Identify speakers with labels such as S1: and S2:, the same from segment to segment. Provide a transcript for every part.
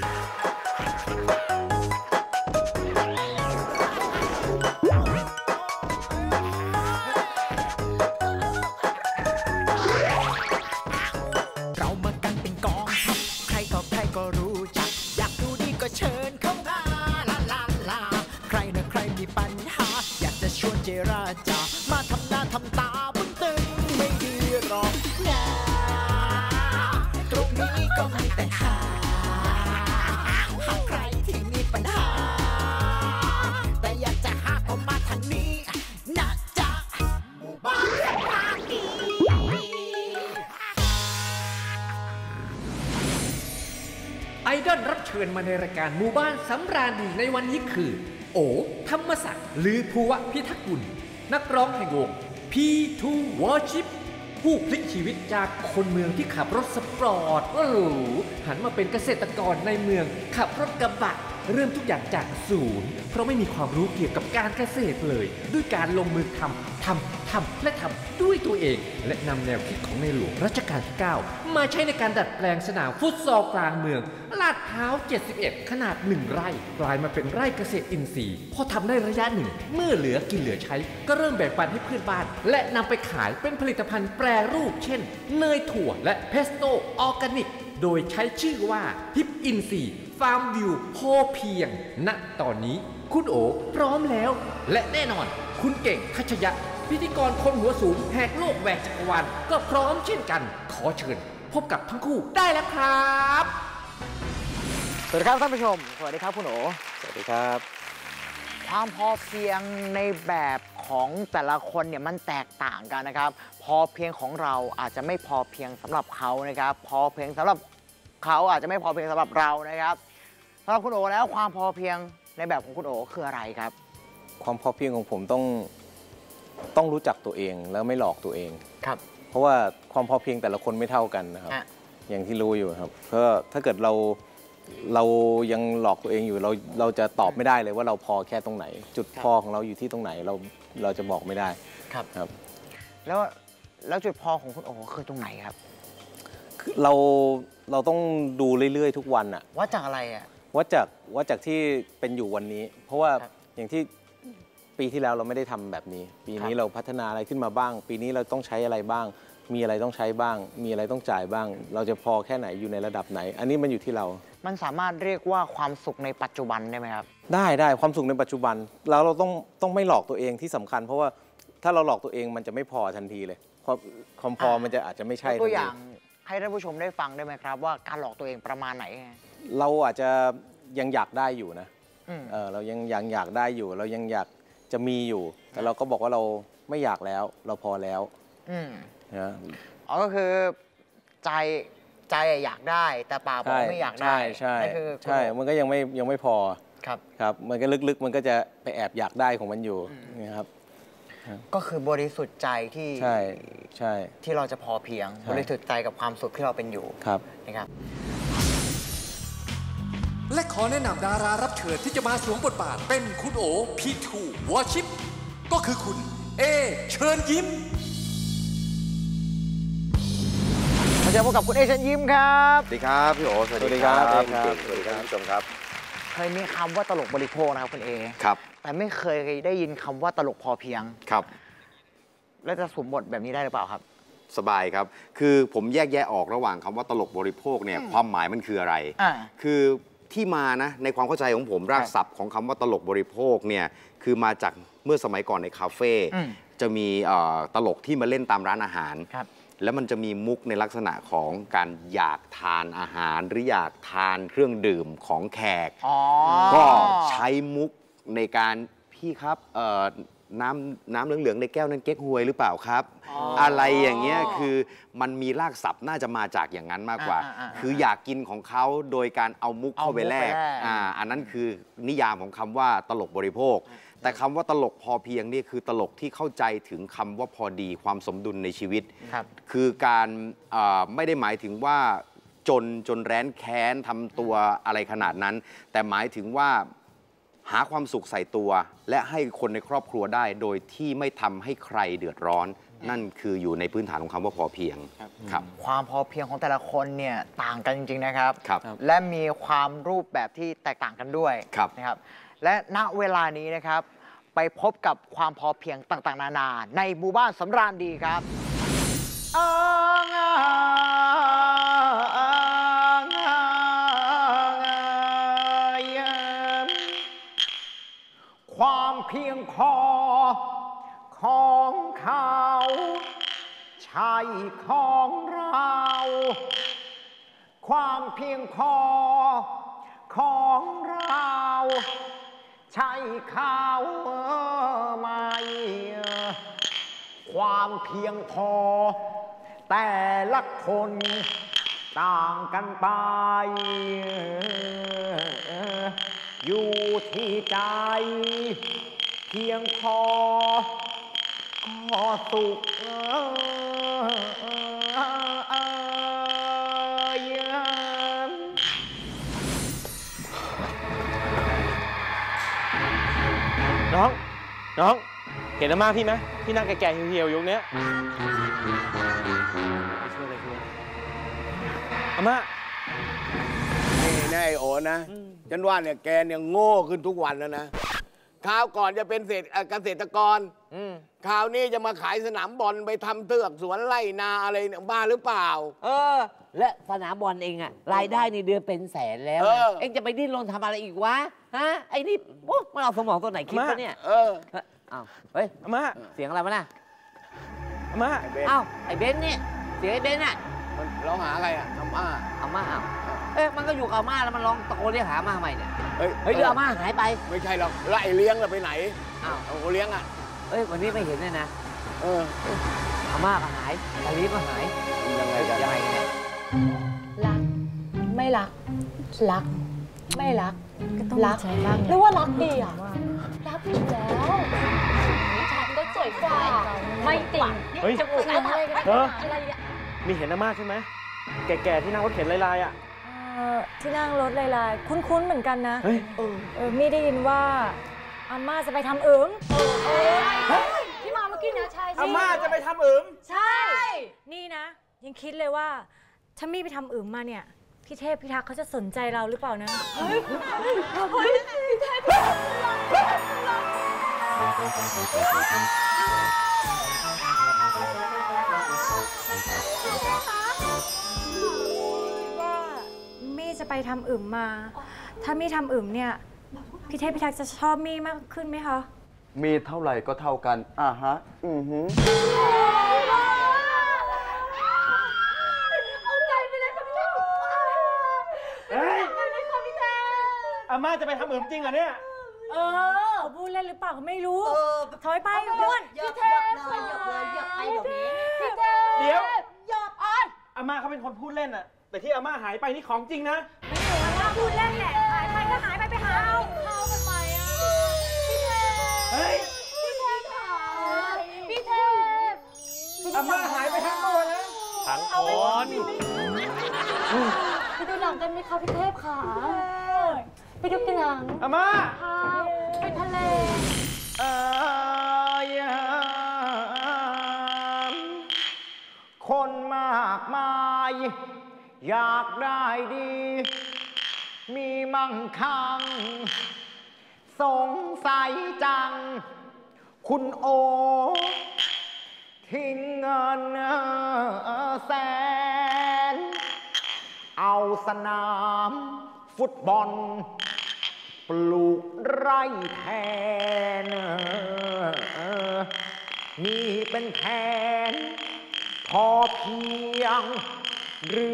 S1: Música ในรายการหมู่บ้าน
S2: สำราญดีในวันนี้คือ โอธรรมศักดิ์หรือภูวะพิทักษ์กุล นักร้องแห่งวง P2 Worship ผู้พลิกชีวิตจากคนเมืองที่ขับรถสปอร์ตโอ้โหหันมาเป็นเกษตรกรในเมืองขับรถกระบะ เริ่มทุกอย่างจากศูนย์เพราะไม่มีความรู้เกี่ยวกับการเกษตรเลย ด้วยการลงมือทำทำทำและทำด้วยตัวเอง และนำแนวคิดของในหลวงรัชกาลที่ 9 มาใช้ในการดัดแปลงสนามฟุตซอลกลางเมือง ลาดพร้าว 71 ขนาด 1 ไร่กลายมาเป็นไร่เกษตรอินทรีย์พอทำได้ระยะหนึ่ง เมื่อเหลือกินเหลือใช้ ก็เริ่มแบ่งปันให้เพื่อนบ้าน และนำไปขายเป็นผลิตภัณฑ์แปรรูป เช่น เนยถั่วและเพสโต้ออร์แกนิก โดยใช้ชื่อว่าฮิปอินซี ฟาร์มวิวโพเพียง ณ ตอนนี้ คุณโอพร้อมแล้ว และแน่นอน คุณเก่งทัชยะ พิธีกรคนหัวสูงแหกโลกแหวกจักรวาลก็พร้อมเช่นกัน ขอเชิญ พบกับทั้งคู่ได้แล้วครับ
S3: สวัสดีครับท่านผู้ชม สวัสดีครับคุณโอ
S4: สวัสดีครับ
S3: ความพอเพียงในแบบของแต่ละคนเนี่ยมันแตกต่างกันนะครับ พอเพียงของเราอาจจะไม่พอเพียงสำหรับเขานะครับ พอเพียงสำหรับเขาอาจจะไม่พอเพียงสำหรับเรานะครับ สำหรับคุณโอแล้วความพอเพียงในแบบของคุณโอคืออะไรครับ
S4: ความพอเพียงของผมต้องต้องรู้จักตัวเองแล้วไม่หลอกตัวเอง
S3: ครับ
S4: เพราะว่าความพอเพียงแต่ละคนไม่เท่ากันนะครับ
S3: ฮะ
S4: อย่างที่รู้อยู่ครับเพราะถ้าเกิดเราเรายังหลอกตัวเองอยู่เราเราจะตอบไม่ได้เลยว่าเราพอแค่ตรงไหน จุดพอของเราอยู่ที่ตรงไหนเราเราจะบอกไม่ได้
S3: ครับ
S4: ครับ
S3: แล้วแล้วจุดพอของคุณโอคือตรงไหนครับ
S4: คือเราเราต้องดูเรื่อยๆ ทุกวันอะ
S3: ว่าจากอะไรอะ
S4: ว่าจากว่าจากที่เป็นอยู่วันนี้ เพราะว่า
S3: ครับ
S4: อย่างที่ปีที่แล้วเราไม่ได้ทำแบบนี้ ปีนี้
S3: ครับ
S4: เราพัฒนาอะไรขึ้นมาบ้าง ปีนี้เราต้องใช้อะไรบ้าง มีอะไรต้องใช้บ้าง มีอะไรต้องจ่ายบ้าง เราจะพอแค่ไหนอยู่ในระดับไหน อันนี้มันอยู่ที่เรา
S3: มันสามารถเรียกว่าความสุขในปัจจุบันได้ไหมครับ
S4: ได้ได้ความสุขในปัจจุบัน แล้วเราต้องต้องไม่หลอกตัวเองที่สำคัญ เพราะว่าถ้าเราหลอกตัวเองมันจะไม่พอทันทีเลยความความพอ
S3: อ่ามั
S4: มันจะอาจจะไม่ใช่
S3: ยกตัว
S4: ทันที
S3: อย่างให้ท่านผู้ชมได้ฟังได้ไหมครับ ว่าการหลอกตัวเองประมาณไหน
S4: เราอาจจะยังอยากได้อยู่นะ
S3: อืม
S4: เออเรายังยังอยากได้อยู่ เรายังอยากจะมีอยู่ แต่เราก็บอกว่าเราไม่อยากแล้ว เราพอแล้ว
S3: อืม
S4: นะ
S3: อ๋อก็คือใจใจอยากได้ แต่ปากบอกว่าไม่อยากได้
S4: ใช่ใช่
S3: นั่นคือ
S4: ใช่มันก็ยังไม่ยังไม่พอ
S3: ครับ
S4: ครับมันก็ลึกๆ มันก็จะไปแอบอยากได้ของมันอยู่นะครับ
S3: ก็คือบริสุทธิ์ใจที่
S4: ใช่ใช่
S3: ที่เราจะพอเพียง
S4: ใช่
S3: บริสุทธิ์ใจกับความสุขที่เราเป็นอยู่
S4: ครับ
S3: นะครับ
S2: และขอแนะนำดารารับเชิญที่จะมาสวมบทบาท เป็นคุณโอ P2 Worship ก็คือคุณ เอ เชิญยิ้ม
S3: มาเจอพบกับคุณเอเชนยิ้มครับ
S5: สวัสดีครับพี่โอสวัสดีครับ
S4: สวัสดีครับ
S5: ณเก่งสวัสดีครับท่านผู้ชมครับ
S3: เคยมีคำว่าตลกบริโภคนะครับคุณเอ
S5: ครับ
S3: แต่ไม่เคยได้ยินคำว่าตลกพอเพียง
S5: ครับ
S3: แล้วจะสวมบทแบบนี้ได้หรือเปล่าครับ
S5: สบายครับ คือผมแยกแยะออกระหว่างคำว่าตลกบริโภคเนี่ยความหมายมันคืออะไร
S3: อ่า
S5: คือ ที่มานะในความเข้าใจของผมรากศัพท์ของคำว่าตลกบริโภคเนี่ยคือมาจากเมื่อสมัยก่อนในคาเฟ่
S3: อืม
S5: จะมีเอ่อตลกที่มาเล่นตามร้านอาหาร
S3: ครับ
S5: แล้วมันจะมีมุกในลักษณะของการอยากทานอาหาร หรืออยากทานเครื่องดื่มของแขก
S3: อ๋อ
S5: ก็ใช้มุกในการพี่ครับเอ่อ น้ำน้ำเหลืองๆในแก้วนั้นเก๊กฮวยหรือเปล่าครับ
S3: อ๋ออ
S5: อะไรอย่างเงี้ยคือมันมีรากศัพท์น่าจะมาจากอย่างนั้นมากกว่า
S3: อ่าอ่าอ่า
S5: คืออยากกินของเขาโดยการเอามุกเข้าไป
S3: เอามุก
S5: แลก
S3: ไปแลก
S5: อ่าอันนั้นคือนิยามของคำว่าตลกบริโภค แต่คำว่าตลกพอเพียงนี่คือตลกที่เข้าใจถึงคำว่าพอดีความสมดุลในชีวิต
S3: ครับ
S5: คือการเอ่อไม่ได้หมายถึงว่าจนจนแร้นแค้นทำตัวอะไรขนาดนั้น แต่หมายถึงว่า หาความสุขใส่ตัว และให้คนในครอบครัวได้ โดยที่ไม่ทำให้ใครเดือดร้อน นั่นคืออยู่ในพื้นฐานของคำว่าพอเพียงครับ
S3: ความพอเพียงของแต่ละคนเนี่ยต่างกันจริง ๆ นะครับ
S5: ครับ
S3: และมีความรูปแบบที่แตกต่างกันด้วย
S5: ครับ
S3: นะครับ และณเวลานี้นะครับ ไปพบกับความพอเพียงต่างๆ นานา ในหมู่บ้านสำราญดีครับอ้างอ้ ของเขา ใช่ของเรา ความเพียงพอของเรา ใช่เขาไหมความเพียงพอ แต่ละคนต่างกันไป อยู่ที่ใจ เพียงพอ ก็สุขเน้
S6: อง น้อง เห็นอาม่าพี่ไหมพี่นั่งแก่ๆเหี่ยวๆอยู่เนี้ยไปช่วยอะไรช่วยอาม่า
S7: นี่นะไอโอนะ ฉันว่าเนี่ยแกเนี่ยโง่ขึ้นทุกวันแล้วนะ คราวก่อนจะเป็นเศรษฐเอ่อเกษตรกรคราวนี้จะมาขายสนามบอลไปทำเทือกสวนไร่นาอะไรเนี่ยบ้าหรือเปล่า
S8: เออ และสนามบอลเองอะรายได้ในเดือนเป็นแสนแล้ว
S7: เอ
S8: นะ
S7: อ
S8: เองจะไปดิ้นรนทำอะไรอีกวะฮะไอ้นี่โอ้มันเอาสมองตัวไหนคิดวะเนี่ย
S7: เออ
S8: เอ้าอ้าวเฮ้ย
S6: อาม่า
S8: เสียงอะไรวะน่ะ
S6: อาม่า
S7: ไอ้เบน
S8: อ้าวไอ้เบนซ์เนี่ยเสียงไอ้เบนซ์อะ
S7: มันเราหาอะไรอะอาม่า
S8: เอามาอ้าวเอ๊ะมันก็อยู่กับอาม่าแล้วมันร้องตะโกนเรียกหาอาม่าทำไมเนี่ย
S7: เฮ้ย
S8: เฮ้ยเรืออาม่าหายไป
S7: ไม่ใช่หรอกแล้วไอ้เลี้ยงเราไปไหน
S8: อ้าว
S7: เอาเลี้ยงอะ
S8: เอ้ยวันนี้ไม่เห็นเลยนะ
S7: เออ
S8: อาม่าก็หายไอ้ลีฟก็หาย
S7: ยังไง
S8: เฮ้ย
S7: กัน
S8: ยังไงเนี่ย
S9: รัก ไม่รัก รัก ไม่รัก
S10: ก็ต้อง
S9: รัก
S10: ใช้บ้าง
S9: หรือว่ารักดีอะรักอยู่แล้วฉันก็สวยกว่า ไม่ติ่ง
S6: เฮ้ย
S9: จมูกอะไรก็
S6: เอ
S9: ได้
S6: อ
S9: อะไรเนี่ย
S6: มีเห็นอาม่าใช่ไหมแก่ๆที่นั่งรถเข็นลายๆอะ
S10: เอ่อ ที่นั่งรถลายๆ คุ้นๆ เหมือนกันนะ
S6: เฮ้ย
S10: เออมี่ได้ยินว่าอาม่าจะไปทำเอิง
S9: ที่มาเมื่อกี้นะใช่
S6: อาม่าจะไปทำเอิม
S10: ใช่ นี่นะ ยังคิดเลยว่า ถ้ามี่ไปทำเอิงมาเนี่ย พี่เทพพี่ทักษ์เขาจะสนใจเราหรือเปล่านะว่า จะไปทำอึมมา ถ้ามี่ทำอึมเนี่ยพี่เทพพี่ทักษ์จะชอบมี่มากขึ้นไหมคะ
S11: มีเท่าไหร่ก็เท่ากันอ่าฮะ อือหือ
S9: เอาใจไปเลยค่ะพี่เจ้า
S6: เฮ้ยอาม่าจะไปทำเอิมจริงเหรอเนี่ย
S10: เออเขาพูดเล่นหรือเปล่าก็ไม่รู้ ถอยไปอ้วน
S9: พี่เทพเลยหยอกเลยหยอกไปเดี๋ยวนี้พี่เทพ
S6: เดี๋ยว
S9: หยอกอ้อย
S6: อาม่าเขาเป็นคนพูดเล่นอะ แต่ที่อาม่าหายไปนี่ของจริงนะ
S10: ถ้าพูดเล่นแหละ หายไปก็หายไปไปหาเอา
S9: เข้ากันไปอะ พี่เทพ
S6: เฮ้ย
S9: พี่เทพค่ะพี่เทพ
S6: อาม่าหายไปทั้งตัวนะทั้งคน
S9: ไปดูหนังกันไหมคะพี่เทพค่ะ ไปดูกันหนัง
S6: อาม่า
S9: ค่ะไปทะเล
S3: อยากได้ดี มีมั่งคั่ง สงสัยจัง คุณโอ ทิ้งเงินแสน เอาสนาม ฟุตบอล ปลูกไร่แทนนี่เป็นแผนพอเพียง หรื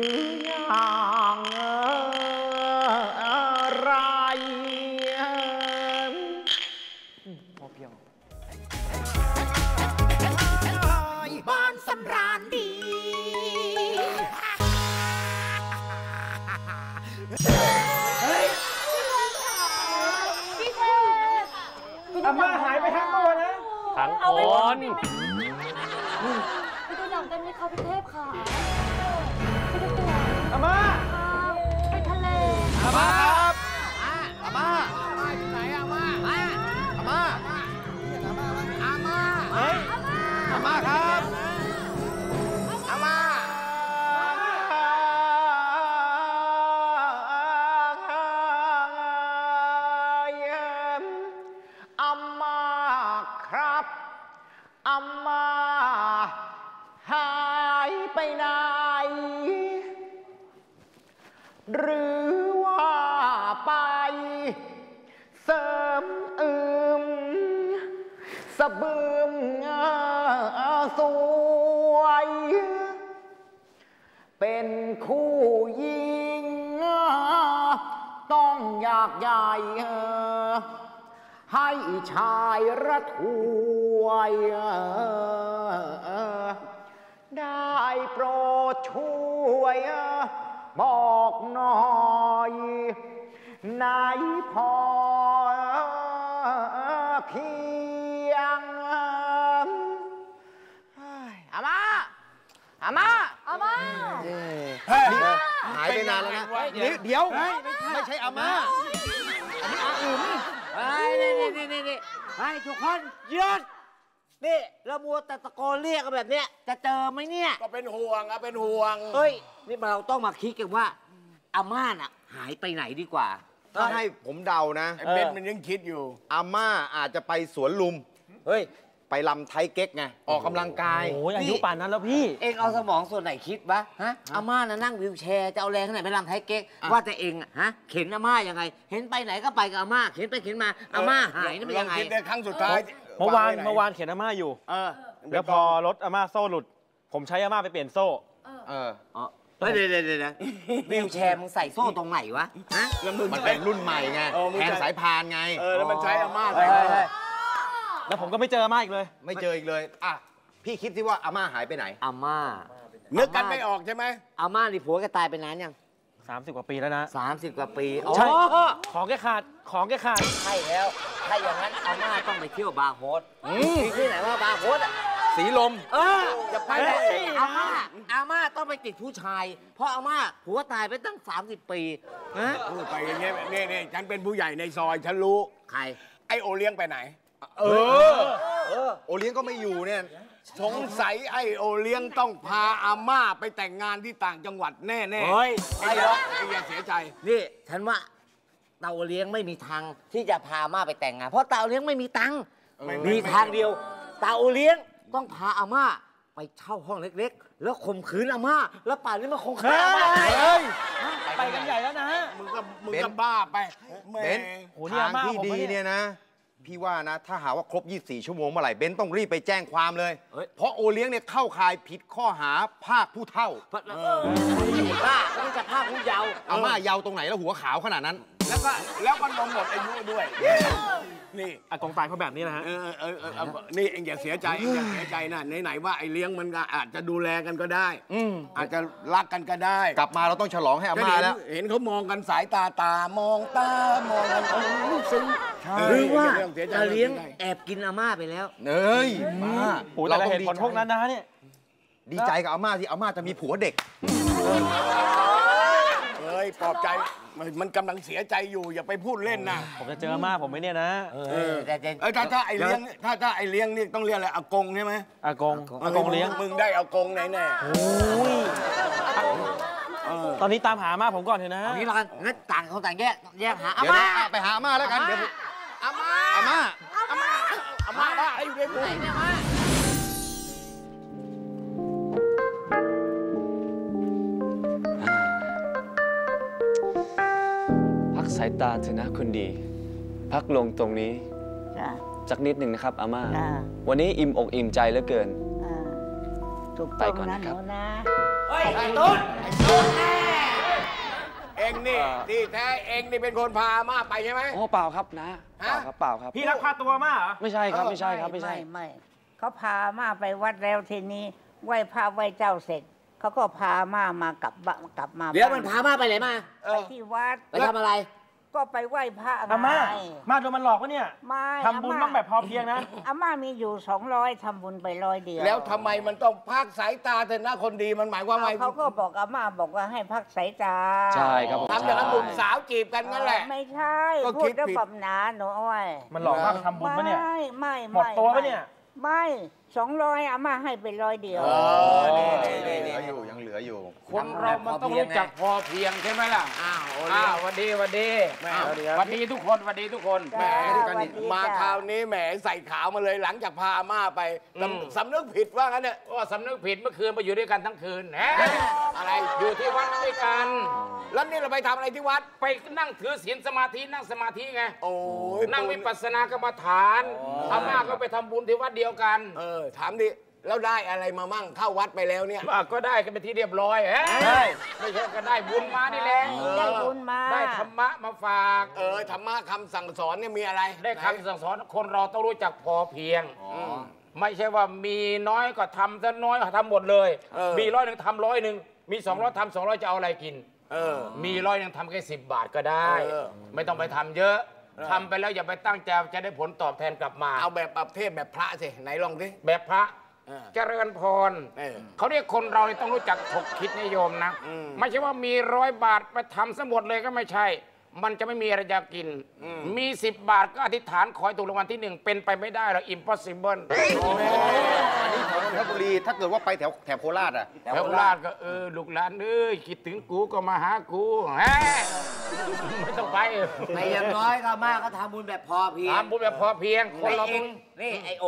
S3: ไห
S6: น
S9: ห
S6: รื
S3: อว่าไป เสริมอืมสะบึมสวย เป็นคู่ยิง ต้องอยากใหญ่ให้ชายระทวย ได้โปรดช่วยบอกหน่อยไหนพอเพียงเฮ้ยอามาอามา
S9: อาม่า
S5: หายไปนานแล้วนะนี่เดี๋ยวไม่ใช่อาม่า
S8: ไอ้นี่นี่นี่นี่นี่ไอ้ทุกคนหยุด นี่เรามัวแต่ตะโกนเรียกกันแบบเนี้ยจะเจอไหมเนี่ย
S7: ก็เป็นห่วงอะเป็นห่วง
S8: เฮ้ย นี่เราต้องมาคิดกันว่าอาม่าน่ะ หายไปไหนดีกว่า
S5: ถ้าให้ผมเดานะ
S7: ไอ้เบนมันยังคิดอยู่
S5: อาม่าอาจจะไปสวนลุม
S8: เฮ้ย
S5: ไปลำไทยเก๊กไง ออกกำลังกาย
S6: โอ้ยอายุป่านนั้นแล้วพี่
S8: เองเอาสมองส่วนไหนคิดวะฮะอาม่าน่ะนั่งวิวแชร์จะเอาแรงที่ไหนไปรำไทยเก๊ก ว่าแต่เองอะฮะ เข็นอาม่ายังไง เห็นไปไหนก็ไปกับอาม่า เข็นไปเข็นมาอาม่าหายนี่มันยังไง
S7: ลอคิดในครั้งสุดท้าย
S6: เมื่อวาน
S7: งไไห
S6: เมื่อวานเขียนอาม่าอยู่
S8: เออ
S6: แล้วพอรถอาม่าโซ่หลุด ผมใช้อาม่าไปเปลี่ยนโซ่
S5: เออ
S8: อ๋อเฮ้ยเดี๋ยวเดี๋ยวเดี๋ยวเดี๋ยววิวแชร์มึงใส่โซ่ตรงไหนวะฮะ
S7: แล้วมึง
S5: มันเป็นรุ่นใหม่ไง
S7: เออมึง
S5: แทน
S7: จะ
S5: สายพานไง
S7: เออแล้วมันใช้อาม่า
S8: เฮ้ยเฮ้ยเฮ้ย
S6: แล้วผมก็ไม่เจออาม่าอีกเลย
S5: ไม่เจออีกเลยอะพี่คิดสิว่าอาม่าหายไปไหน
S8: อาม่า
S7: นึกกันไม่ออกใช่ไหม
S8: อาม่านี่ผัวแกตายไปนานยัง
S6: 30 กว่าปีแล้วนะ
S8: สามสิบกว่าปี
S6: ใช่
S8: อ๋อ
S6: ของแกขาด ของแกขาด
S8: ใช่แล้ว ถ้าอย่างนั้นอาม่าต้องไปเที่ยวบาร์โฮสมีที่ไหนว่าบาร์โฮสอะ
S5: สีลม
S8: เออ
S7: จะไป
S8: ไป
S7: ไหน
S8: อาม่าอาม่าต้องไปติดผู้ชาย เพราะอาม่าผัวตายไปตั้ง 30 ปีฮะ
S7: พูดไปอย่างเงี้ยนี่นี่ฉันเป็นผู้ใหญ่ในซอย ฉันรู้
S8: ใคร
S7: ไอโอเลี้ยงไปไหน
S5: เออ โอเลี้ยงก็ไม่อยู่เนี่ย
S7: สงสัยไอโอเลี้ยงต้องพาอาม่าไปแต่งงานที่ต่างจังหวัดแน่ๆ
S8: เฮ้ย
S7: ไอ้ยะไอ้ยาเสียใจ
S8: นี่ฉันว่าเตาเลี้ยงไม่มีทางที่จะพาอาม่าไปแต่งงาน เพราะเตาเลี้ยงไม่มีตังค์
S7: ไม่ไม่
S8: มีทางเดียว เตาเลี้ยงต้องพาอาม่าไปเช่าห้องเล็กๆ แล้วข่มขืนอาม่าแล้วป่านนี้มันคงฆ่าอาม่าตาย
S6: เฮ้ย ไปกันใหญ่แล้วนะฮะ
S7: มึงก็มึง
S5: เบน
S7: ก็บ้าไปแหม่
S5: เบน
S6: โหนี่
S5: ทา
S6: อางม่า
S5: ที่
S6: ผม
S5: ดี
S6: ปะเนี่ย
S5: เนี่ยนะ พี่ว่านะ ถ้าหาว่าครบ 24 ชั่วโมงเมื่อไหร่เบนต้องรีบไปแจ้งความเลยเพราะโอเลี้ยงเนี่ยเข้าข่ายผิดข้อหาภาคผู้เท่า
S8: เออบ้าไม่จะพาผู้เยาว์
S5: อาม่าเยาว์ตรงไหนแล้วหัวขาวขนาดนั้น
S7: แล้วก็แล้วก็ลงหมดอายุด้วย นี่
S6: อากงตายเพราะแบบนี้นะฮะ
S7: เออเออเออเออนี่เองอย่าเสียใจเองอย่าเสียใจนะไหนๆว่าไอ้เลี้ยงมันก็อาจจะดูแลกันก็ได้
S5: อืม
S7: อาจจะรักกันก็ได้
S5: กลับมาเราต้องฉลองให้อาม่าแล้ว
S7: เห็นเขามองกันสายตาตามองตามองกันโอ้ซึ้ง
S8: หรือว่า
S7: เสียใจ
S8: ตาเลี้ยง
S7: สีใจ
S8: แอบกินอาม่าไปแล้ว
S5: เอ้ยบ้า
S6: โอ้แต่ละเหตุผลพวกนั้นนะเนี่ย
S5: ดีใจกับอาม่าที่อาม่าจะมีผัวเด็ก
S7: เอ้ยปลอบใจ มันมันกำลังเสียใจอยู่อย่าไปพูดเล่นนะ
S6: ผมจะเจออาม่าผมไหมเนี่ยนะ
S8: เออแต่แต่
S7: เอ้ยถ้าถ้าไอ้เลี้ยงถ้าถ้าไอ้เลี้ยงนี่ต้องเรียกอะไรอากงใช่ไหม
S6: อากงอากงเลี้ยง
S7: มึงได้อากงแน่แน่
S6: โอ้ยตอนนี้ตามหาอาม่าผมก่อนเถอะนะ
S8: เอางี้แล้วกันงั้นต่างคนต่างแยกแยกหาอา
S5: เดี๋ยว
S8: ม่า
S5: นะไปหาอาม่าแล้วกันเดี๋ยวผม
S8: อาม่า
S5: อาม่า
S8: อาม่า
S7: อาม่าบ้าไอ้อยู่ใน
S8: ไหนเนี่ยอาม่าา
S12: ยตาเถอะนะคนดี พักลงตรงนี้
S13: จ้ะ
S12: สักนิดหนึ่งนะครับอาม่า
S13: จ้ะ
S12: วันนี้อิ่มอกอิ่มใจเหลือเกิน
S13: อ่าถูก
S12: ไป
S13: ต้อง
S12: ก่อน
S13: นะ
S12: นะ
S13: ห
S12: ครั
S13: นู
S12: บ
S13: นะ
S8: เฮ้ยไอ้ตุ้นไอ้ตุ้นแน่
S7: เองนี่ที่แท้เองนี่เป็นคนพาอาม่าไปใช่ไหม
S12: อ๋อเปล่าครับนะเปล่าครับเปล่าครับ
S6: พี่รักพาตัวอาม่าเหรอ
S12: ไม่ใช่ครับไม่ใช่ครับไม่ใช่
S13: ไม่เขาพามาไปวัดแล้วทีนี้ไหว้พระไหว้เจ้าเสร็จเขาก็พามามากลับบ้านกลับมา
S8: เดี๋ยว
S13: บ้
S8: มันพาม่าไปไหนมา
S13: ไปที่วัด
S8: ไปทำอะไร
S13: ก็ไปไหว้พระ
S6: อาม่า
S13: ไง
S6: มาโดนมันหลอกปะเนี่ย
S13: ไม่
S6: ทำบุญต้องแบบพอเพียงนะ
S13: อาม่ามีอยู่สองร้อยทำบุญไปร้อยเดียว
S7: แล้วทำไมมันต้องพักสายตาแต่หน้าคนดีมันหมายความว่าไง
S13: เขาก็บอกอาม่าบอกว่าให้พักสายตา
S12: ใช่ครับผม
S7: ทำอย่างนั้นหนุ่มสาวจีบกันนั่นแหละ
S13: ไม่ใช่
S7: ก็
S13: พู
S7: คิ
S13: ด
S7: ด
S13: ด้วย
S7: ผิด
S13: ความหนาหนูอ้อย
S6: มันหลอกว่าไปทำบุญปะเนี่ย
S13: ไม่ไม่
S6: หมดตัวปะเนี่ย
S13: ไม่ สองร้อยอาม่าให้ไปร้อยเดียว
S5: เออนี่นี่นี่เหลืออยู่ยังเหลืออยู่
S14: คนเรามันต้องรู้จักพอเพียงใช่ไหมล่ะ
S7: อ้าวโอ้ย
S14: อ้าวห วันดีหวันดี
S7: แม่
S14: อ้าว
S7: สวัสดีครับ
S14: หวันดีทุกคนหวันดีทุกคน
S7: แหมมาคราวนี้แหมใส่ขาวมาเลยหลังจากพาอาม่าไปสำสำนึกผิดว่างั้นเนี่ย
S14: ว่าสำนึกผิดเมื่อคืนมาอยู่ด้วยกันทั้งคืนแหม
S7: อะไร
S14: อยู่ที่วัดด้วยกัน
S7: แล้วนี่เราไปทำอะไรที่วัด
S14: ไปนั่งถือศีลสมาธินั่งสมาธิไง
S7: โอ้ย
S14: นั่งวิปัสสนากรรมฐานอาม่าก็ไปทำบุญที่วัดเดียวกัน
S7: เออถามดิ แล้วได้อะไรมามั่งเข้าวัดไปแล้วเนี่ย
S14: อะก็ได้กันเป็นที่เรียบร้อยเฮ้ยไม่ใช่ก็ได้บุญมานี่แหละ
S13: ได้บุญมา
S14: ได้ธรรมะมาฝาก
S7: เออธรรมะคำสั่งสอนเนี่ยมีอะไร
S14: ได้คำสั่งสอนคนเราต้องรู้จักพอเพียงไม่ใช่ว่ามีน้อยก็ทำซะน้อยก็ทำหมดเลย
S7: เออ
S14: มีร้อยหนึ่งทำร้อยหนึ่งมีสองร้อยทำสองร้อยจะเอาอะไรกิน
S7: เออ
S14: มีร้อยหนึ่งทำแค่สิบบาทก็ได้
S7: เออ
S14: ไม่ต้องไปทำเยอะ ทำไปแล้วอย่าไปตั้งใจจะได้ผลตอบแทนกลับมา
S7: เอาแบบประเภทแบบพระสิไหนลองสิ
S14: แบบพระ
S7: เออ
S14: เจริญพร
S7: เออ
S14: เขาเรียกคนเราเนี่ยต้องรู้จักถกคิดนิยมนะ
S7: อืม
S14: ไม่ใช่ว่ามีร้อยบาทไปทำสมดเลยก็ไม่ใช่ มันจะไม่มีอะไรจะกิน มีสิบบาทก็อธิษฐานขอให้ถูกรางวัลที่หนึ่งเป็นไปไม่ได้หรอก impossible
S5: อันนี้แถวนนทบุรีถ้าเกิดว่าไปแถวแถวโคราชอะ
S14: แถวลาดก็เออลูกหลานเอ้ยคิดถึงกูก็มาหากูแฮ ไม่ต้องไป
S8: ไม่อยังน้อยก็อาม่าก็ทำบุญแบบพอเพียง
S14: ทำบุญแบบพอเพียง คน
S8: ไอ้
S14: เรา
S8: เอ
S14: ต้อง
S8: งนี่ไอโอ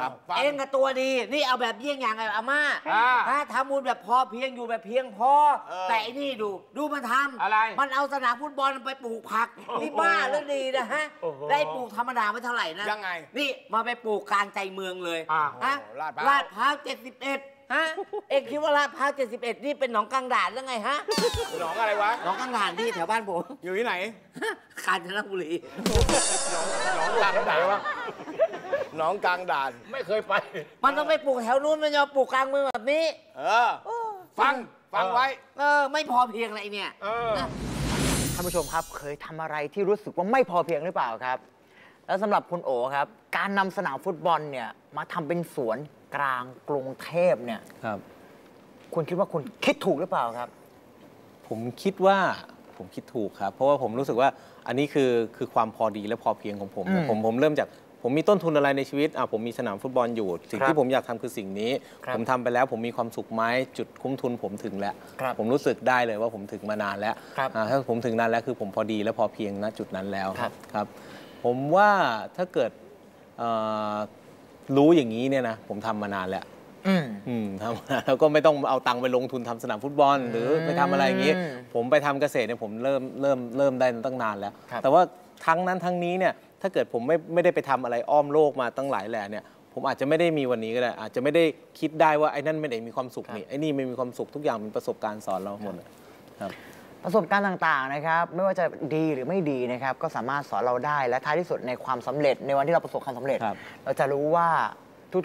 S7: ครับฟัง
S8: เองกับตัวดี นี่เอาแบบเยี่ยงอย่างไงอาม่า
S14: อ่า
S8: ถ้าทำบุญแบบพอเพียงอยู่แบบเพียงพอ
S7: เออ
S8: แต่ไอ้นี่ดู ดูมันทำ
S14: อะไร
S8: มันเอาสนามฟุตบอลไปปลูกผักนี่บ้าหรือดีนะฮะ
S14: โอ้โห
S8: ได้ปลูกธรรมดาไม่เท่าไหร่นะ
S7: ยังไง
S8: นี่มาไปปลูกกลางใจเมืองเลย
S14: อ่า
S8: ฮะ
S7: โอ้โหลาดพร้าว
S8: ลาดพร้าว71 ฮะ เองคิดว่าลาดพร้าว71 นี่เป็นหนองกลางด่านหรือไงฮะ
S7: หนองอะไรวะ
S8: หนองกลางด่านที่แถวบ้านผม
S7: อยู่ที่ไหน
S8: กาญจนบุรี
S7: หนองกลางด่านวะหนองกลางด่าน
S14: ไม่เคยไป
S8: มันต้องไปปลูกแถวนู้นมันจะปลูกกลางเมืองแบบนี้
S7: เออ ฟัง ฟังไว้
S8: เออ ไม่พอเพียงอะไรเนี่ย
S14: เออ
S3: ท่านผู้ชมครับ เคยทำอะไรที่รู้สึกว่าไม่พอเพียงหรือเปล่าครับ แล้วสำหรับคุณโอครับ การนำสนามฟุตบอลเนี่ยมาทำเป็นสวน กลางกรุงเทพเนี่ย
S4: ครับ
S3: คุณคิดว่าคุณคิดถูกหรือเปล่าครับ
S4: ผมคิดว่าผมคิดถูกครับ เพราะว่าผมรู้สึกว่าอันนี้คือคือความพอดีและพอเพียงของผม
S3: อืม
S4: ผมผมเริ่มจากผมมีต้นทุนอะไรในชีวิตอะผมมีสนามฟุตบอลอยู่ สิ่ง
S3: ครับ
S4: ที่ผมอยากทำคือสิ่งนี้
S3: ครับ
S4: ผมทำไปแล้วผมมีความสุขไหมจุดคุ้มทุนผมถึงแล้ว
S3: ครับ
S4: ผมรู้สึกได้เลยว่าผมถึงมานานแล้ว
S3: ครับ
S4: อ่าถ้าผมถึงนานแล้วคือผมพอดีและพอเพียงณจุดนั้นแล้ว
S3: ครับ
S4: ครับผมว่าถ้าเกิดเอ่อ รู้อย่างนี้เนี่ยนะผมทำมานานแล้ว
S3: อืม
S4: อืมทำมาแล้วก็ไม่ต้องเอาตังค์ไปลงทุนทำสนามฟุตบอล หรือไปทำอะไรอย่างนี้
S3: อืม
S4: ผมไปทำเกษตรเนี่ยผมเริ่มเริ่มเริ่มได้ตั้งนานแล้ว
S3: ครับ
S4: แต่ว่าทั้งนั้นทั้งนี้เนี่ยถ้าเกิดผมไม่ไม่ได้ไปทำอะไรอ้อมโลกมาตั้งหลายแหล่เนี่ยผมอาจจะไม่ได้มีวันนี้ก็ได้อาจจะไม่ได้คิดได้ว่าไอ้นั่นไม่ได้มีความสุขนี่ไอ้นี่ไม่มีความสุขทุกอย่างเป็นประสบการณ์สอนเราหมดเลยครับ
S3: ประสบการณ์ต่างๆนะครับไม่ว่าจะดีหรือไม่ดีนะครับก็สามารถสอนเราได้และท้ายที่สุดในความสำเร็จในวันที่เราประสบความสำเร็จ
S4: ครับ
S3: เราจะรู้ว่า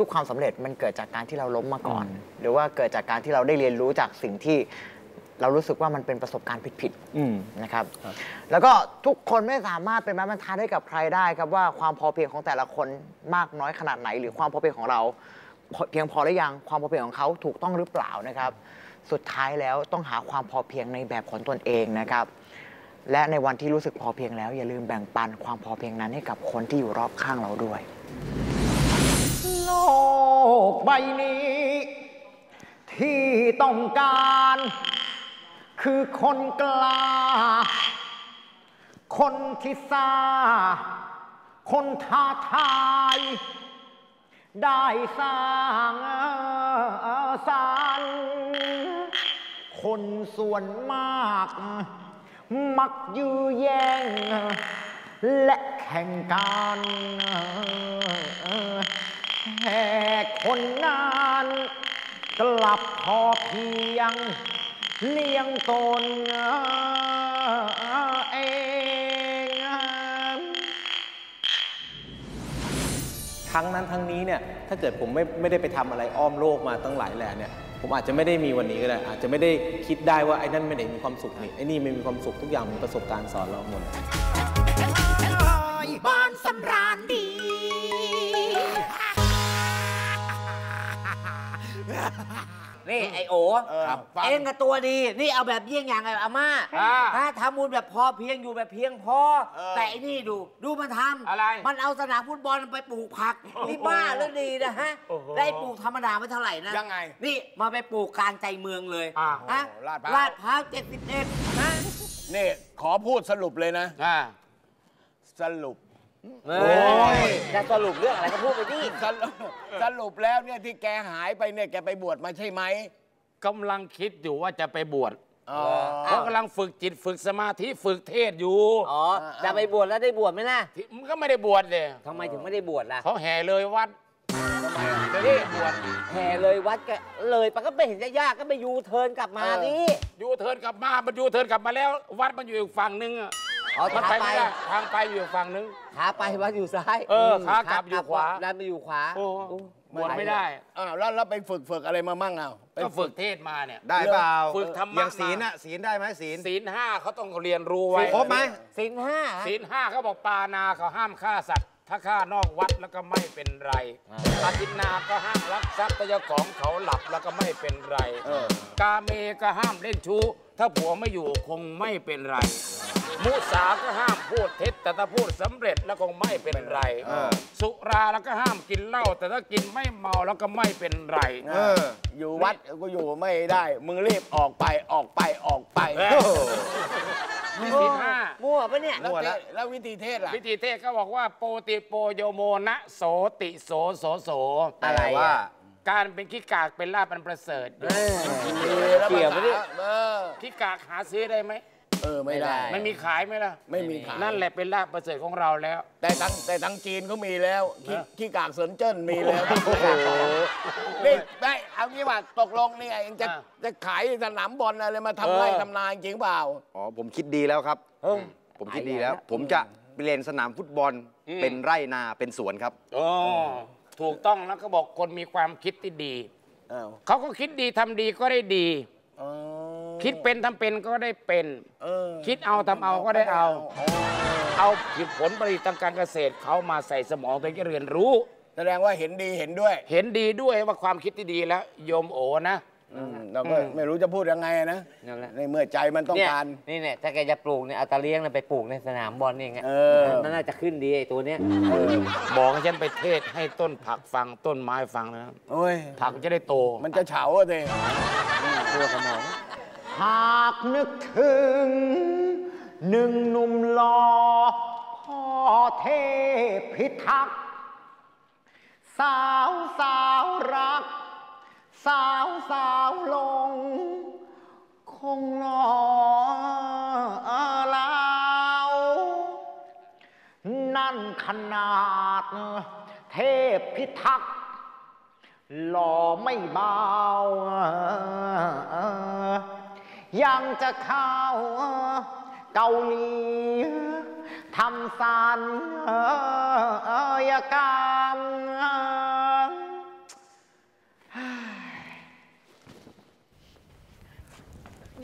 S3: ทุกๆ ความสำเร็จมันเกิดจากการที่เราล้มมาก่อน หรือว่าเกิดจากการที่เราได้เรียนรู้จากสิ่งที่เรารู้สึกว่ามันเป็นประสบการณ์ผิด
S4: อืม
S3: ๆนะครับ แล้วก็ทุกคนไม่สามารถเป็นไม้บรรทัดให้กับใครได้ครับว่าความพอเพียงของแต่ละคนมากน้อยขนาดไหน หรือความพอเพียงของเราพอเพียงพอหรือยังความพอเพียงของเขาถูกต้องหรือเปล่านะครับ สุดท้ายแล้วต้องหาความพอเพียงในแบบของตนเองนะครับ และในวันที่รู้สึกพอเพียงแล้ว อย่าลืมแบ่งปันความพอเพียงนั้นให้กับคนที่อยู่รอบข้างเราด้วย โลกใบนี้ ที่ต้องการ คือคนกล้า คนที่สร้าคนท้าทาย ได้สร้างสรรคนส่วนมาก มักยื้อแย่ง และแข่งกันแต่คนนั้นกลับพอเพียง เลี้ยงตนเอง
S4: ทั้งนั้นทั้งนี้เนี่ยถ้าเกิดผมไม่ไม่ได้ไปทำอะไรอ้อมโลกมาตั้งหลายแหล่เนี่ยผมอาจจะไม่ได้มีวันนี้ก็ได้อาจจะไม่ได้คิดได้ว่าไอ้นั่นไม่ได้มีความสุขนี่ไอ้นี่ไม่มีความสุขทุกอย่างเป็นประสบการณ์สอนเราหมด
S1: บ้านสำราญดี
S3: ค
S8: นี่ไอโอ
S7: ครับฟัง
S8: เองกับตัวดี นี่เอาแบบเยี่ยงอย่างไงอาม่า
S14: อ่า
S8: ถ้าทำบุญแบบพอเพียงอยู่แบบเพียงพอ
S7: เออ
S8: แต่ไอ้นี่ดู ดูมันทำ
S14: อะไร
S8: มันเอาสนามฟุตบอลไปปลูกผักนี่บ้าหรือดีนะฮะ
S14: โอ้โห
S8: ได้ปลูกธรรมดาไม่เท่าไหร่นะ
S7: ยังไง
S8: นี่มาไปปลูกกลางใจเมืองเลย
S14: อ่า
S8: ฮะ
S7: โอ้ลาดพร้าว
S8: ลาดพร้าวเจ็ดสิบเอ็ดนะ
S7: นี่ขอพูดสรุปเลยนะ
S14: อ่า
S7: สรุป
S8: โอ้ยจะสรุปเรื่องอะไรก็พูดไปดิ
S7: สรุปสรุปแล้วเนี่ยที่แกหายไปเนี่ยแกไปบวชมาใช่ไหม
S14: กำลังคิดอยู่ว่าจะไปบวช
S7: อ๋อ
S14: เพราะกำลังฝึกจิตฝึกสมาธิฝึกเทศอยู่
S8: อ๋อ จะไปบวชแล้วได้บวชไหมล่ะ
S14: ที่มันก็ไม่ได้บวชเลย
S8: ทำไมถึงไม่ได้บวชล่ะ
S14: เขาแห่เลยวัด
S7: ทำไมอะ
S14: จะได้บวช
S8: แห่เลยวัดก็เลยไปก็ไม่เห็นจะยากก็ไปยูเทิร์นกลับมา
S7: เออ
S8: ดิ
S14: ยูเทิร์นกลับมา มันยูเทิร์นกลับมาแล้ว วัดมันอยู่อีกฝั่งนึงอะ
S8: อ๋อ
S14: มัน
S8: ขา
S14: ไป
S8: ไป
S14: ไม่ได้ทางไปอยู่อีกฝั่งนึง
S8: ขาไปวัดอยู่ซ้าย
S14: เออขากลับอยู่ขวา
S8: ดันไปอยู่ขวา
S14: โอ้
S8: โอ้
S14: บวชไม่ได้
S7: อ้าวแล้วแล้วไปฝึกฝึกอะไรมามั่งเอาไป
S14: ก็ฝึกเทศมาเนี่ย
S5: ได้เปล่า
S14: ฝึกธรรมะ
S5: อย่างศีล
S14: มา
S5: น่ะศีลได้ไหมศีล
S14: ศีลห้าเขาต้องเรียนรู้ไว้
S5: ครบไหม
S8: สินห้า
S14: ศีลห้าเขาบอกปานาเขาห้ามฆ่าสัตว์ ถ้าฆ่านอกวัดแล้วก็ไม่เป็นไรอาทินนาก็ห้ามรักทรัพย์ถ้าเจ้าของเขาหลับแล้วก็ไม่เป็นไร
S7: เออ
S14: กาเมก็ห้ามเล่นชู้ ถ้าผัวไม่อยู่คงไม่เป็นไร มุสาก็ห้ามพูดเท็จ แต่ถ้าพูดสำเร็จแล้วคงไม่เป็นไร
S5: เออ
S14: สุราแล้วก็ห้ามกินเหล้าแต่ถ้ากินไม่เมาแล้วก็ไม่เป็นไร
S7: เอออยู่วัดก็อยู่ไม่ได้ มึงรีบออกไปออกไปออกไป
S14: เออมีศีลห้า
S8: มั่ว ปะเนี่ย
S7: แล้วเทศแล้ววิธีเทศล่ะ
S14: วิธีเทศก็บอกว่าโปติโปโยโมนะโสติโสโสโส
S8: อะไร
S5: แต่ว่า
S8: อะ
S14: การเป็นขี้กากเป็นลาบเป็นประเสริฐ
S8: เออ
S7: แล้ว
S8: เกี่ยวปะ
S7: ภาษา
S8: เนี่ย
S7: เออ
S14: ขี้กากหาซื้อได้ไหม
S7: เออไม่ได้
S14: ไม่มีขายไหมล่ะ
S7: ไม่มีขาย
S14: นั่นแหละเป็นลาบประเสริฐของเราแล้ว
S7: แต่ทางแต่ทางจีนเขามีแล้วขี้
S14: ฮะ
S7: ขี้กากเซินเจิ้นมีแล้วนี่ได้เอางี้ว่าตกลงนี่เองจะ
S14: อะ
S7: จะขายสนามบอลอะไรมาทำไร่ทำนาจริงเปล่า
S5: อ๋อผมคิดดีแล้วครับ ผมคิดดีแล้ว ผมจะเปลี่ยนสนามฟุตบอลเป็นไร่นาเป็นสวนครับ
S14: โอ้ถูกต้องแล้วก็บอกคนมีความคิดที่ดี
S7: อ้าว
S14: เขาก็คิดดีทำดีก็ได้ดี
S7: อ๋อ
S14: คิดเป็นทำเป็นก็ได้เป็น
S7: เออ
S14: คิดเอาทำเอาก็ได้เอา เอาผลผลิตทางการเกษตรเขามาใส่สมองตัวเองจะเรียนรู้
S7: แสดงว่าเห็นดีเห็นด้วย
S14: เห็นดีด้วยว่าความคิดที่ดีแล้วโยมโอนะ
S7: อืมเราก็ไม่รู้จะพูดยังไงนะ
S8: นั่นแหละ
S7: ในเมื่อใจมันต้อง
S8: เนี่ย
S7: การ
S8: นี่เนี่ยถ้าแกจะปลูกเนี่ยเอาตาเลี้ยงเนี่ยไปปลูกในสนามบอลนี่ไง
S7: เออ
S8: มันน่าจะขึ้นดีไอ้ตัวเนี้ย
S14: บอกให้ฉันไปเทศให้ต้นผักฟังต้นไม้ฟังนะครับ
S7: โอ้ย
S14: ผักจะได้โต
S7: มันจะเฉาอะสิ
S8: ตัวสมอง
S3: หากนึกถึง หนึ่งหนุ่มหล่อพ่อเทพพิทักษ์ สาวสาวรัก สาวสาวลง คงหล่อลานั่นขนาด เทพพิทักษ์หล่อไม่เบา ยังจะเข้าเกาหลีทำสัญญกรรม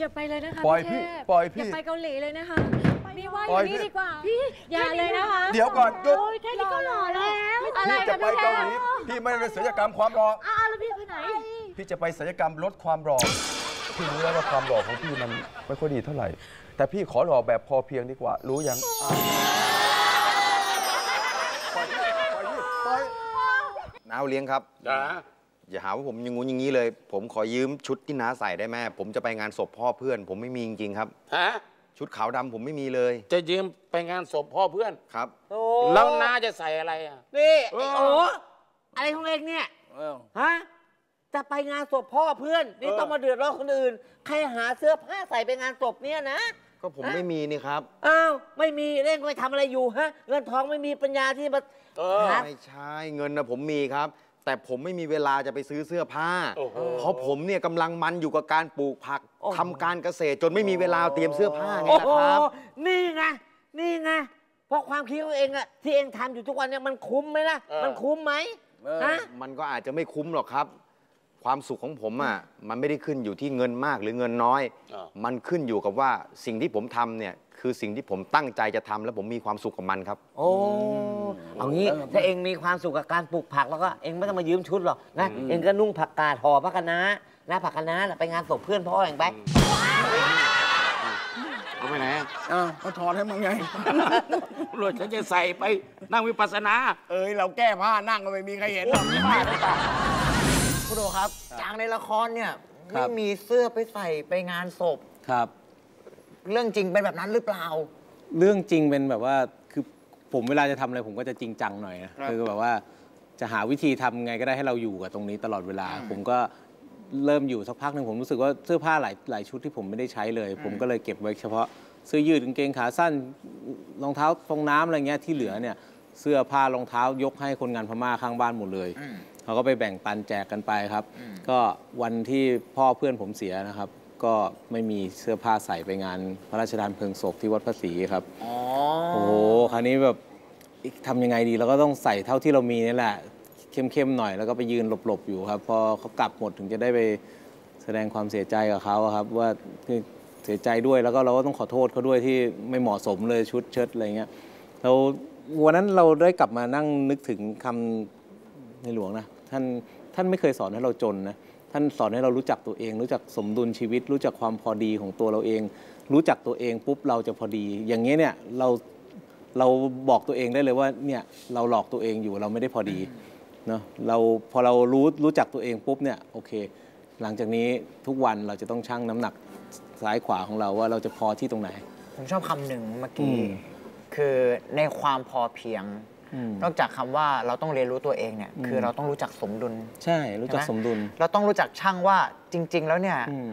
S10: อย่าไปเลยนะคะ
S11: ปล่อย
S10: พี่
S11: พี่
S10: เทพ
S11: ปล่อยพี่
S10: อย่าไปเกาหลีเลยนะคะนี่ว่าอ
S11: ปล่อย
S10: ยู่นี่
S11: พี่
S10: ดีกว่าพี่อย่าเลยนะคะ
S11: เดี๋ยวก่อนหยุด
S10: โอ้ยแค่นี้ก็หล่อแล้วอะไร
S11: พี่จะ
S10: กัน
S11: ไป
S10: พี่เท
S11: เกาห
S10: พ
S11: ลีพี่ไม่ได้ไปศัลยกรรมความหล่อ
S10: อ้าวแล้วพี่ไปไหน
S11: พี่จะไปศัลยกรรมลดความหล่อพี่รู้แล้วว่าความหล่อของพี่มันไม่ค่อยดีเท่าไหร่ แต่พี่ขอหล่อแบบพอเพียงดีกว่า รู้ยัง
S5: น้าเอาเลี้ยงครับ
S14: จ้า
S5: อย่าหาว่าผมอยังงู้นอย่างนี้เลย ผมขอยืมชุดที่น้าใส่ได้ไหมผมจะไปงานศพพ่อเพื่อน ผมไม่มีจริงๆครับ
S14: ฮะ
S5: ชุดขาวดำผมไม่มีเลย
S14: จะยืมไปงานศพพ่อเพื่อน
S5: ครับ
S8: โอ้
S14: แล้วน้าจะใส่อะไรอะ
S8: นี่ไอ้โอ้อะไรของเองเนี่ย
S7: เออ
S8: ฮะ จะไปงานศพพ่อเพื่อน นี่ต้องมาเดือดร้อนคนอื่น ใครหาเสื้อผ้าใส่ไปงานศพเนี่ยนะ
S5: ก็ผมไม่มีนี่ครับ
S8: อ้าว ไม่มีเร่งไปทำอะไรอยู่ฮะ เงินทองไม่มีปัญญาที่มา
S14: เออ
S8: หา
S5: ไม่ใช่เงินนะผมมีครับ แต่ผมไม่มีเวลาจะไปซื้อเสื้อผ้า
S14: โอ้โห
S5: เพราะผมเนี่ยกำลังมันอยู่กับการปลูกผัก
S8: โอ้โห
S5: ทำการเกษตรจนไม่มีเวลาเตรียมเสื้อผ้าไง
S8: โอ้
S5: นะ
S8: โห
S5: ครับ
S8: นี่ไง นี่ไง เพราะความคิดของเองอะที่เองทำอยู่ทุกวันเนี่ยมันคุ้มไหมล่ะ
S14: เออ
S8: มันคุ้มไหม
S7: เออ
S8: ฮะ
S5: มันก็อาจจะไม่คุ้มหรอกครับ ความสุขของผมอะมันไม่ได้ขึ้นอยู่ที่เงินมากหรือเงินน้อย
S14: เออ
S5: มันขึ้นอยู่กับว่าสิ่งที่ผมทำเนี่ย คือสิ่งที่ผมตั้งใจจะทำแล้วผมมีความสุขกับมันครับ
S8: โอ้เอางี้ถ้าเองมีความสุขกับการปลูกผักแล้วก็เองไม่ต้องมายืมชุดหรอกนะเองก็นุ่งผักกาดห่อพระคะน้านะผักคะน้าน่ะไปงานศพเพื่อนพ่อเองไป
S14: เอาไปไหนอะ
S7: อ้าวก็ถอดให้มึงไง
S14: หลวดฉันจะใส่ไปนั่งวิปัสสนา
S7: เอ้ยเราแก้ผ้านั่งก็ไม่มีใครเห็นหรอก
S3: คุณโอครับจากในละครเนี่ย
S4: ครั
S3: ไม่
S4: บ
S3: มีเสื้อไปใส่ไปงานศพ
S4: ครับ
S3: เรื่องจริงเป็นแบบนั้นหรือเปล่า
S4: เรื่องจริงเป็นแบบว่าคือผมเวลาจะทำอะไรผมก็จะจริงจังหน่อยนะครับคือแบบว่าจะหาวิธีทำไงก็ได้ให้เราอยู่กับตรงนี้ตลอดเวลา ผมก็เริ่มอยู่สักพักหนึ่งผมรู้สึกว่าเสื้อผ้าหลายหลายชุดที่ผมไม่ได้ใช้เลย ผมก็เลยเก็บไว้เฉพาะเสื้อยืดกางเกงขาสั้นรองเท้าฟองน้ำอะไรเงี้ยที่เหลือเนี่ยเสื้อผ้ารองเท้ายกให้คนงานพม่าข้างบ้านหมดเลยเขาก็ไปแบ่งปันแจกกันไปครับ ก็วันที่พ่อเพื่อนผมเสียนะครับ ก็ไม่มีเสื้อผ้าใส่ไปงาน พระราชทานเพลิงศพที่วัดพระศรีครับ
S3: อ๋อ
S4: โอ้โหคราวนี้แบบทำยังไงดีเราก็ต้องใส่เท่าที่เรามีนี่แหละเข้มๆหน่อยแล้วก็ไปยืนหลบๆอยู่ครับ พอเขากลับหมดถึงจะได้ไปแสดงความเสียใจกับเขาอะครับ ว่าคือเสียใจด้วยแล้วก็เราก็ต้องขอโทษเขาด้วยที่ไม่เหมาะสมเลยชุดเชิ้ตอะไรเงี้ยเราวันนั้นเราได้กลับมานั่งนึกถึงคำในหลวงนะท่านท่านไม่เคยสอนให้เราจนนะ ท่านสอนให้เรารู้จักตัวเอง รู้จักสมดุลชีวิต รู้จักความพอดีของตัวเราเอง รู้จักตัวเองปุ๊บเราจะพอดี อย่างนี้ยเนี่ยเราเราบอกตัวเองได้เลยว่าเนี่ยเราหลอกตัวเองอยู่เราไม่ได้พอดีเนาะเราพอเรารู้รู้จักตัวเองปุ๊บเนี่ยโอเค หลังจากนี้ทุกวันเราจะต้องชั่งน้ำหนักซ้ายขวาของเราว่าเราจะพอที่ตรงไหน
S3: ผมชอบคำหนึ่งเมื่อ
S4: อื
S3: กี้
S4: ม
S3: คือในความพอเพียง
S4: อืม
S3: นอกจากคำว่าเราต้องเรียนรู้ตัวเองเนี่ย
S4: อืม
S3: คือเราต้องรู้จักสมดุล
S4: ใช่รู้จัก
S3: ใช่ไห
S4: สมดุล
S3: เราต้องรู้จักช่างว่าจริง ๆ แล้วเนี่ย
S4: อืม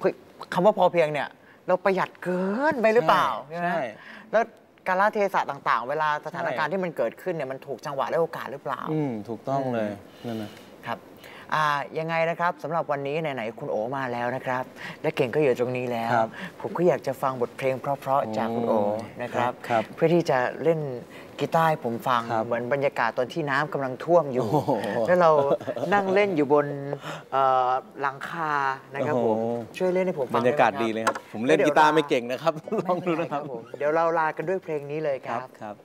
S3: เฮ้ยคำว่าพอเพียงเนี่ยเราประหยัดเกินไปหรือเปล่า
S4: ใช่
S3: ใช่ไหม
S4: ใช่
S3: แล้วกาลเทศะต่าง ๆ เวลาสถานการณ์
S4: ใช่
S3: ที่มันเกิดขึ้นเนี่ยมันถูกจังหวะและโอกาสหรือเปล่า
S4: อืมถูกต้องเลยนั่นนะ
S3: ครับอ่า ยังไงนะครับสำหรับวันนี้ไหนๆคุณโอมาแล้วนะครับ และเก่งก็อยู่ตรงนี้แล้ว
S4: ครับ
S3: ผมก็อยากจะฟังบทเพลงเพราะๆจากคุณโอนะครับ
S4: ครับ
S3: เพื่อที่จะเล่นกีตาร์ให้ผมฟัง
S4: ครับ
S3: เหมือนบรรยากาศตอนที่น้ำกำลังท่วมอยู่
S4: โอ้โห
S3: แล้วเรานั่งเล่นอยู่บนเอ่อหลังคานะครับผม
S4: โอ้โห
S3: ช่วยเล่นให้ผมฟั
S4: บ
S3: ง
S4: รรยากาศ
S3: ไไห
S4: ดีเลยครับ ผมเล่นกีตาร์ไม่เก่งนะครับลองดูนะครับ
S3: ผมเดี๋ยวเราลากันด้วยเพลงนี้เลยค
S4: ครั
S3: รั
S4: บ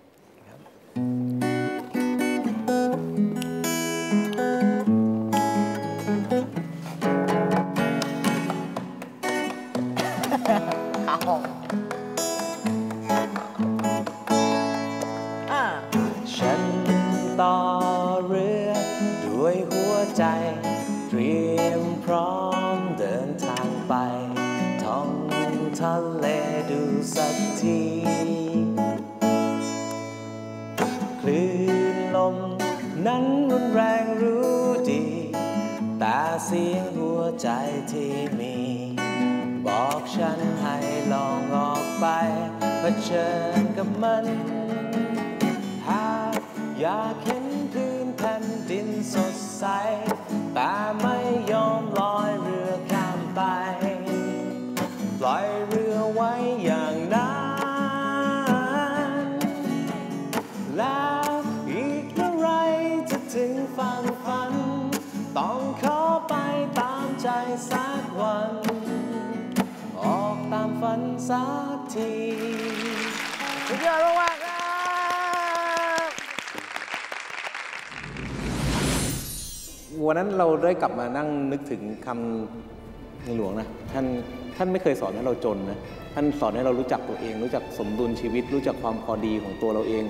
S12: ใจที่มี บอกฉันให้ลองออกไปเผชิญกับมัน หากอยากเห็นพื้นแผ่นดินสดใสแต่ สักที
S3: สุดยอดมากๆครับ
S4: วันนั้นเราได้กลับมานั่งนึกถึงคำในหลวงนะ ท่านท่านไม่เคยสอนให้เราจนนะ ท่านสอนให้เรารู้จักตัวเอง รู้จักสมดุลชีวิต รู้จักความพอดีของตัวเราเอง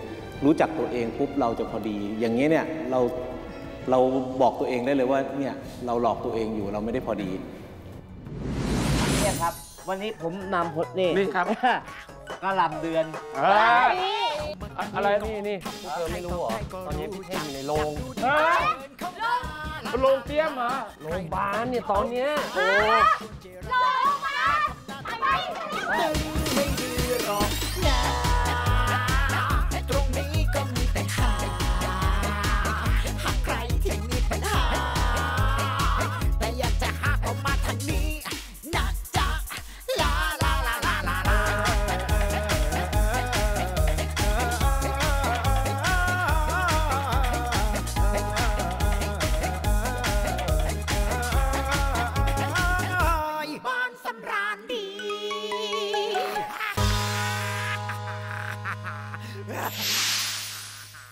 S4: รู้จักตัวเองปุ๊บเราจะพอดี อย่างนี้ยเนี่ยเราเราบอกตัวเองได้เลยว่าเนี่ยเราหลอกตัวเองอยู่เราไม่ได้พอดี
S8: เนี่ยครับ วันนี้ผมนำพดนี่
S14: นี่ครับ
S8: กระหลำเดือน
S14: เฮ้ย
S6: อะไรนี่นี่พวกเธอไม่รู้เหรอ ตอนนี้พี่เท่งอยู่ในโรง
S14: เฮ้ยโรงเตรียมเหรอ
S6: โรงพยาบาลเนี่ยตอนเนี้ยโอ้
S9: ลงมาไป
S1: ไม่ดี